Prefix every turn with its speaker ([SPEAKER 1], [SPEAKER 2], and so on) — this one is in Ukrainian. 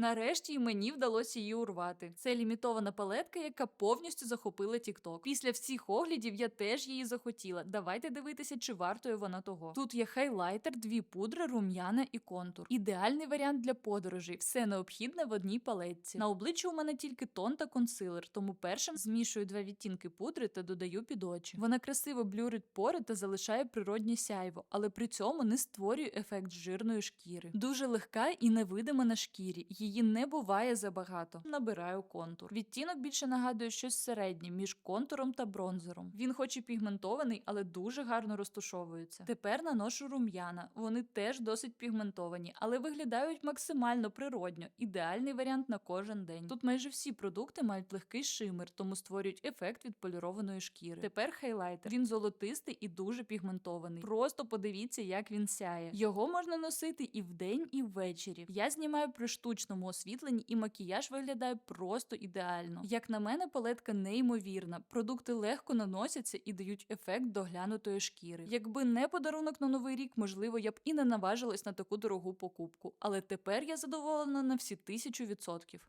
[SPEAKER 1] Нарешті й мені вдалося її урвати. Це лімітована палетка, яка повністю захопила TikTok. Після всіх оглядів я теж її захотіла. Давайте дивитися, чи вартує вона того. Тут є хайлайтер, дві пудри, рум'яна і контур. Ідеальний варіант для подорожей. Все необхідне в одній палетці. На обличчі у мене тільки тон та консилер, тому першим змішую два відтінки пудри та додаю під очі. Вона красиво блюрить пори та залишає природнє сяйво, але при цьому не створює ефект жирної шкіри. Дуже легка і невидима на шкірі. Її не буває забагато. Набираю контур. Відтінок більше нагадує щось середнє між контуром та бронзером. Він, хоч і пігментований, але дуже гарно розтушовується. Тепер наношу рум'яна. Вони теж досить пігментовані, але виглядають максимально природньо. Ідеальний варіант на кожен день. Тут майже всі продукти мають легкий шимер, тому створюють ефект від полірованої шкіри. Тепер хайлайтер. Він золотистий і дуже пігментований. Просто подивіться, як він сяє. Його можна носити і вдень, і ввечері. Я знімаю при штучному освітленні, і макіяж виглядає просто ідеально. Як на мене, палетка неймовірна. Продукти легко наносяться і дають ефект доглянутої шкіри. Якби не подарунок на новий рік, можливо, я б і не наважилась на таку дорогу покупку. Але тепер я задоволена на всі тисячу відсотків.